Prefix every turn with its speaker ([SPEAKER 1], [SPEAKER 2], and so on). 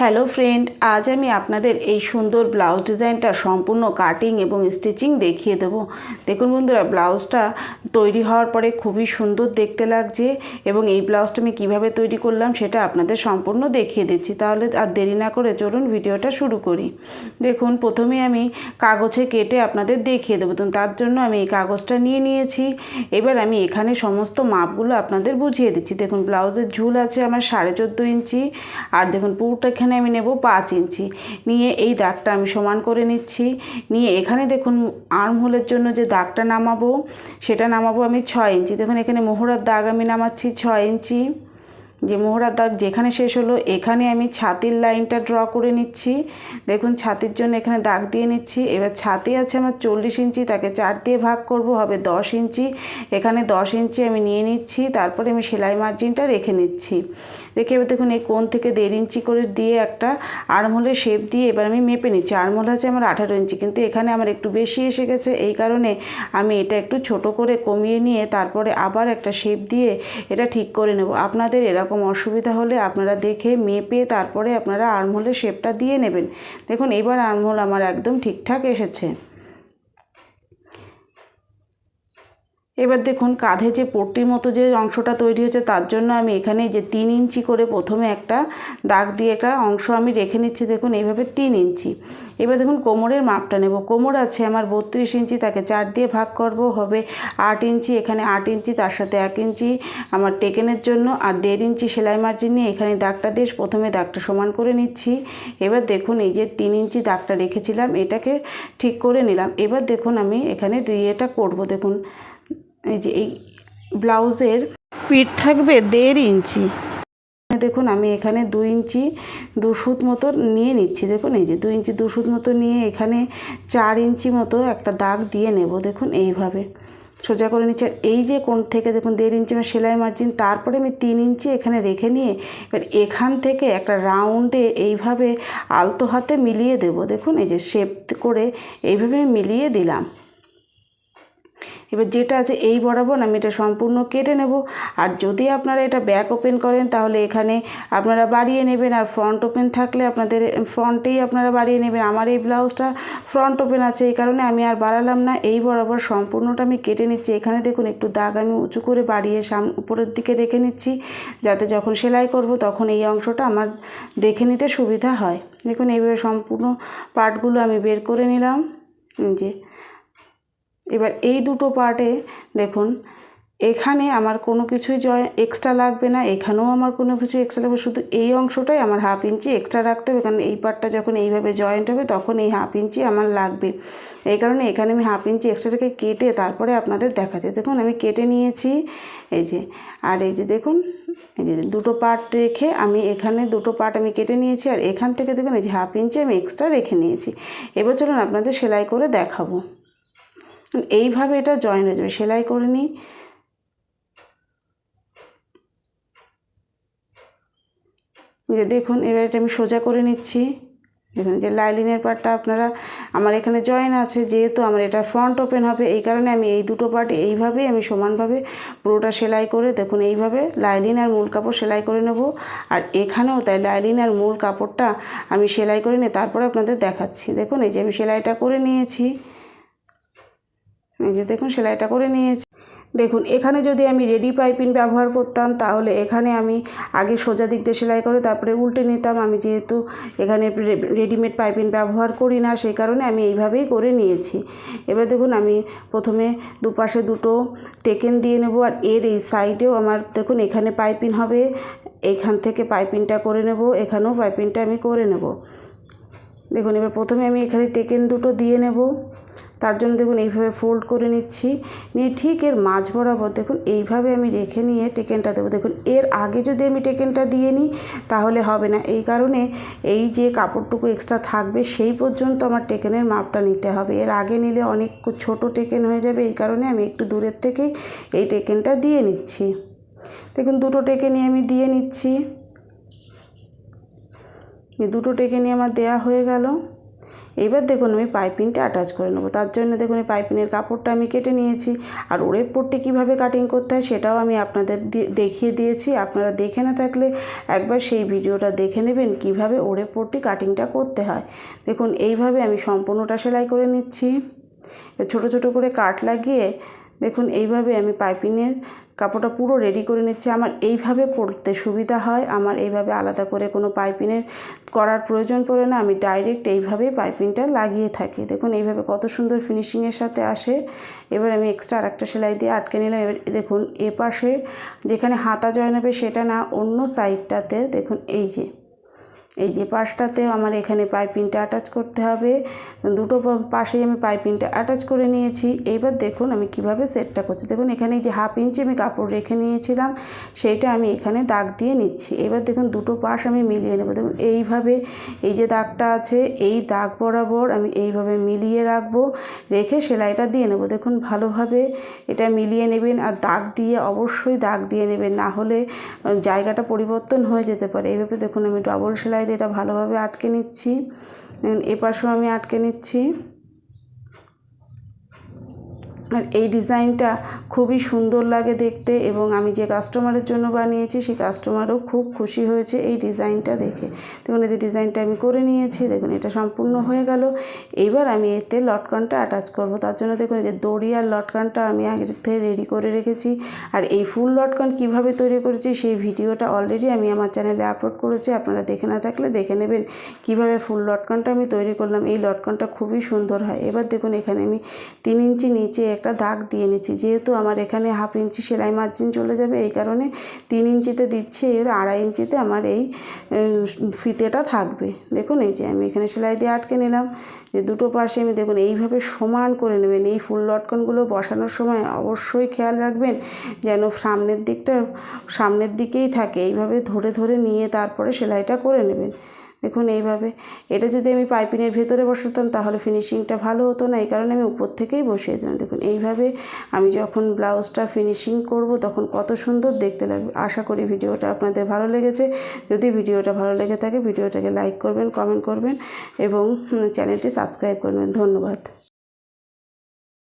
[SPEAKER 1] Hello friend আজ আমি আপনাদের এই সুন্দর ব্লাউজ ডিজাইনটা সম্পূর্ণ কাটিং এবং স্টিচিং দেখিয়ে দেবো। দেখুন বন্ধুরা ব্লাউজটা তৈরি হওয়ার পরে খুবই সুন্দর দেখতে লাগছে এবং এই ব্লাউজটা আমি কীভাবে তৈরি করলাম সেটা আপনাদের সম্পূর্ণ দেখিয়ে দিচ্ছি। তাহলে আর দেরি না করে চলুন ভিডিওটা শুরু করি। দেখুন, প্রথমে আমি কাগজে কেটে আপনাদের দেখিয়ে দেবো। তার জন্য আমি এই কাগজটা নিয়ে নিয়েছি। এবার আমি এখানে সমস্ত মাপগুলো আপনাদের বুঝিয়ে দিচ্ছি। দেখুন ব্লাউজের ঝুল আছে আমার সাড়ে চোদ্দ ইঞ্চি। আর দেখুন, পুরোটা এখানে আমি নেব পাঁচ ইঞ্চি। নিয়ে এই দাগটা আমি সমান করে নিচ্ছি। নিয়ে এখানে দেখুন আর্ম হোলের জন্য যে দাগটা নামাবো, সেটা নামাবো আমি ছয় ইঞ্চি। দেখুন এখানে মোহরার দাগ আমি নামাচ্ছি ছয় ইঞ্চি। যে মোহরার দাগ যেখানে শেষ হলো, এখানে আমি ছাতির লাইনটা ড্র করে নিচ্ছি। দেখুন, ছাতির জন্য এখানে দাগ দিয়ে নিচ্ছি। এবার ছাতি আছে আমার চল্লিশ ইঞ্চি, তাকে চার দিয়ে ভাগ করব, হবে দশ ইঞ্চি। এখানে দশ ইঞ্চি আমি নিয়ে নিচ্ছি, তারপরে আমি সেলাই মার্জিনটা রেখে নিচ্ছি। রেখে এবার দেখুন, এই কোণ থেকে দেড় ইঞ্চি করে দিয়ে একটা আড়মোলের শেপ দিয়ে এবার আমি মেপে নিচ্ছি। আড়মোল আছে আমার আঠারো ইঞ্চি, কিন্তু এখানে আমার একটু বেশি এসে গেছে। এই কারণে আমি এটা একটু ছোট করে কমিয়ে নিয়ে তারপরে আবার একটা শেপ দিয়ে এটা ঠিক করে নেব। আপনাদের এরকম অসুবিধা হলে আপনারা দেখে, মেপে তারপরে আপনারা আর্মহোলের শেপটা দিয়ে নেবেন। দেখুন এবার আর্মহোল আমার একদম ঠিকঠাক এসেছে। এবার দেখুন, কাঁধে যে পট্টির মতো যে অংশটা তৈরি হচ্ছে তার জন্য আমি এখানে যে তিন ইঞ্চি করে প্রথমে একটা দাগ দিয়ে একটা অংশ আমি রেখে নিচ্ছি, দেখুন, এইভাবে তিন ইঞ্চি। এবার দেখুন, কোমরের মাপটা নেব। কোমর আছে আমার বত্রিশ ইঞ্চি, তাকে চার দিয়ে ভাগ করব, হবে আট ইঞ্চি, এখানে আট ইঞ্চি, তার সাথে এক ইঞ্চি আমার টেকেনের জন্য, আর দেড় ইঞ্চি সেলাই মার্জিন নিয়ে এখানে দাগটা দিয়ে প্রথমে দাগটা সমান করে নিচ্ছি। এবার দেখুন, এই যে তিন ইঞ্চি দাগটা রেখেছিলাম, এটাকে ঠিক করে নিলাম। এবার দেখুন, আমি এখানে ইয়েটা করব, দেখুন। এই যে এই ব্লাউজের পিঠ থাকবে দেড় ইঞ্চি। দেখুন, আমি এখানে দু ইঞ্চি দু সুত মতো নিয়ে নিচ্ছি। দেখুন, এই যে দু ইঞ্চি দু সুত মতো নিয়ে এখানে চার ইঞ্চি মতো একটা দাগ দিয়ে নেব। দেখুন, এইভাবে। সোজা করে নিচ্ছি। এই যে কোন থেকে, দেখুন, দেড় ইঞ্চি আমার সেলাই মার্জিন, তারপরে আমি তিন ইঞ্চি এখানে রেখে নিয়ে এবার এখান থেকে একটা রাউন্ডে এইভাবে আলতো হাতে মিলিয়ে দেব। দেখুন, এই যে শেপ করে এইভাবে মিলিয়ে দিলাম। এবার যেটা আছে এই বরাবর আমি এটা সম্পূর্ণ কেটে নেব। আর যদি আপনারা এটা ব্যাক ওপেন করেন, তাহলে এখানে আপনারা বাড়িয়ে নেবেন। আর ফ্রন্ট ওপেন থাকলে আপনাদের, ফ্রন্টেই আপনারা বাড়িয়ে নেবেন। আমার এই ব্লাউজটা ফ্রন্ট ওপেন আছে, এই কারণে আমি আর বাড়ালাম না। এই বরাবর সম্পূর্ণটা আমি কেটে নিচ্ছি। এখানে দেখুন, একটু দাগ আমি উঁচু করে বাড়িয়ে সাম, উপরের দিকে রেখে নিচ্ছি। যাতে যখন সেলাই করব, তখন এই অংশটা আমার দেখে নিতে সুবিধা হয়। দেখুন, এইভাবে সম্পূর্ণ পার্টগুলো আমি বের করে নিলাম। যে এবার এই দুটো পার্টে দেখুন, এখানে আমার কোনো কিছুই জয় এক্সট্রা লাগবে না, এখানেও আমার কোনো কিছু এক্সট্রা লাগবে শুধু এই অংশটাই আমার হাফ ইঞ্চি এক্সট্রা রাখতে হবে, কারণ এই পার্টটা যখন এইভাবে জয়েন্ট হবে তখন এই হাফ ইঞ্চি আমার লাগবে। এই কারণে এখানে আমি হাফ ইঞ্চি এক্সট্রাটাকে কেটে তারপরে আপনাদের দেখাচ্ছি। দেখুন, আমি কেটে নিয়েছি, এই যে, আর এই যে দেখুন, এই যে দুটো পার্ট রেখে আমি এখানে দুটো পার্ট আমি কেটে নিয়েছি, আর এখান থেকে দেখুন, এই যে হাফ ইঞ্চি আমি এক্সট্রা রেখে নিয়েছি। এবার চলুন আপনাদের সেলাই করে দেখাবো। এইভাবে এটা জয়েন হয়ে যাবে। সেলাই করে নিই। যে দেখুন, এবার এটা আমি সোজা করে নিচ্ছি। দেখুন যে লাইলিনের পার্টটা আপনারা, আমার এখানে জয়েন আছে, যেহেতু আমার এটা ফ্রন্ট ওপেন হবে, এই কারণে আমি এই দুটো পার্ট এইভাবেই আমি সমানভাবে পুরোটা সেলাই করে, দেখুন, এইভাবে লাইলিন আর মূল কাপড় সেলাই করে নেব। আর এখানেও তাই লাইলিন আর মূল কাপড়টা আমি সেলাই করে নিয়ে তারপরে আপনাদের দেখাচ্ছি। দেখুন, এই যে আমি সেলাইটা করে নিয়েছি। এই যে দেখুন, সেলাইটা করে নিয়েছি। দেখুন, এখানে যদি আমি রেডি পাইপিং ব্যবহার করতাম, তাহলে এখানে আমি আগে সোজা দিক দিয়ে সেলাই করে তারপরে উল্টে নিতাম। আমি যেহেতু এখানে রেডিমেড পাইপিং ব্যবহার করি না, সেই কারণে আমি এইভাবেই করে নিয়েছি। এবার দেখুন, আমি প্রথমে দুপাশে দুটো টেকেন দিয়ে নেব আর এর এই সাইডেও আমার দেখুন, এখানে পাইপিং হবে। এইখান থেকে পাইপিংটা করে নেব, এখানেও পাইপিংটা আমি করে নেব। দেখুন, এবার প্রথমে আমি এখানে টেকেন দুটো দিয়ে নেব। তার জন্য দেখুন এইভাবে ফোল্ড করে নিচ্ছি। নিয়ে ঠিক এর মাঝ বরাবর দেখুন এইভাবে আমি রেখে নিয়ে টেকেনটা দেবো। দেখুন এর আগে যদি আমি টেকেনটা দিয়ে নিই, তাহলে হবে না। এই কারণে এই যে কাপড়টুকু এক্সট্রা থাকবে, সেই পর্যন্ত আমার টেকেনের মাপটা নিতে হবে। এর আগে নিলে অনেক ছোট টেকেন হয়ে যাবে, এই কারণে আমি একটু দূরের থেকেই এই টেকেনটা দিয়ে নিচ্ছি। দেখুন দুটো টেকেনই আমি দিয়ে নিচ্ছি। দুটো টেকেনই আমার দেয়া হয়ে গেল। এইবার দেখুন আমি পাইপিংটা অ্যাটাচ করে নেব। তার জন্য দেখুন এই পাইপিংয়ের কাপড়টা আমি কেটে নিয়েছি। আর ওরেপ পট্টি কীভাবে কাটিং করতে হয় সেটাও আমি আপনাদের দেখিয়ে দিয়েছি। আপনারা দেখে না থাকলে একবার সেই ভিডিওটা দেখে নেবেন কীভাবে ওরেপ পট্টি কাটিংটা করতে হয়। দেখুন এইভাবে আমি সম্পূর্ণটা সেলাই করে নিচ্ছি। ছোট ছোট করে কাট লাগিয়ে দেখুন এইভাবে আমি পাইপিংয়ের কাপড়টা পুরো রেডি করে নিচ্ছি। আমার এইভাবে পরতে সুবিধা হয়। আমার এইভাবে আলাদা করে কোনো পাইপিনের করার প্রয়োজন পড়ে না। আমি ডাইরেক্ট এইভাবেই পাইপিংটা লাগিয়ে থাকি। দেখুন, এইভাবে কত সুন্দর ফিনিশিংয়ের সাথে আসে। এবার আমি এক্সট্রা আরেকটা সেলাই দিয়ে আটকে নিলাম। এবার দেখুন, এপাশে পাশে যেখানে হাতা জয়েন হবে সেটা না, অন্য সাইডটাতে দেখুন, এই যে এই যে পাশটাতে আমার এখানে পাইপিংটা অ্যাটাচ করতে হবে। দুটো পাশেই আমি পাইপিংটা অ্যাটাচ করে নিয়েছি। এইবার দেখুন আমি কীভাবে সেটটা করছি। দেখুন এখানে যে হাফ ইঞ্চি আমি কাপড় রেখে নিয়েছিলাম, সেইটা আমি এখানে দাগ দিয়ে নিচ্ছি। এবার দেখুন দুটো পাশ আমি মিলিয়ে নেব। দেখুন এইভাবে এই যে দাগটা আছে, এই দাগ বরাবর আমি এইভাবে মিলিয়ে রাখব, রেখে সেলাইটা দিয়ে নেব। দেখুন ভালোভাবে এটা মিলিয়ে নেবেন আর দাগ দিয়ে অবশ্যই দাগ দিয়ে নেবেন, না হলে জায়গাটা পরিবর্তন হয়ে যেতে পারে। এইভাবে দেখুন আমি ডবল সেলাই দিয়ে এটা ভালোভাবে আটকে নিচ্ছি। এপাশেও আমি আটকে নিচ্ছি। আর এই ডিজাইনটা খুবই সুন্দর লাগে দেখতে এবং আমি যে কাস্টমারের জন্য বানিয়েছি, সেই কাস্টমারও খুব খুশি হয়েছে এই ডিজাইনটা দেখে। দেখুন, এই ডিজাইনটা আমি করে নিয়েছি, দেখুন, এটা সম্পূর্ণ হয়ে গেল। এইবার আমি এতে লটকানটা অ্যাটাচ করব। তার জন্য দেখুন, এই যে দড়ি আর লটকানটা আমি আগের থেকে রেডি করে রেখেছি। আর এই ফুল লটকান কীভাবে তৈরি করেছি, সেই ভিডিওটা অলরেডি আমি আমার চ্যানেলে আপলোড করেছি। আপনারা দেখে না থাকলে দেখে নেবেন কীভাবে ফুল লটকানটা আমি তৈরি করলাম। এই লটকানটা খুবই সুন্দর হয়। এবার দেখুন, এখানে আমি তিন ইঞ্চি নিচে একটা দাগ দিয়ে নিচ্ছি যেহেতু আমার এখানে হাফ ইঞ্চি সেলাই মার্জিন চলে যাবে, এই কারণে তিন ইঞ্চিতে দিচ্ছি, এর আড়াই ইঞ্চিতে আমার এই ফিতেটা থাকবে। দেখুন, এই যে আমি এখানে সেলাই দিয়ে আটকে নিলাম। যে দুটো পাশে আমি দেখুন, এইভাবে সমান করে নেবেন। এই ফুল লটকনগুলো বসানোর সময় অবশ্যই খেয়াল রাখবেন, যেন সামনের দিকটা, সামনের দিকেই থাকে। এইভাবে ধরে ধরে নিয়ে তারপরে সেলাইটা করে নেবেন। দেখুন এইভাবে। এটা যদি আমি পাইপিনের ভেতরে বসাতাম তাহলে ফিনিশিংটা ভালো হতো না, এই কারণে আমি উপর থেকেই বসিয়ে দিলাম। দেখুন, এইভাবে আমি যখন ব্লাউজটা ফিনিশিং করব তখন কত সুন্দর দেখতে লাগবে। আশা করি ভিডিওটা আপনাদের ভালো লেগেছে। যদি ভিডিওটা ভালো লেগে থাকে, ভিডিওটাকে লাইক করবেন কমেন্ট করবেন এবং চ্যানেলটি সাবস্ক্রাইব করবেন। ধন্যবাদ।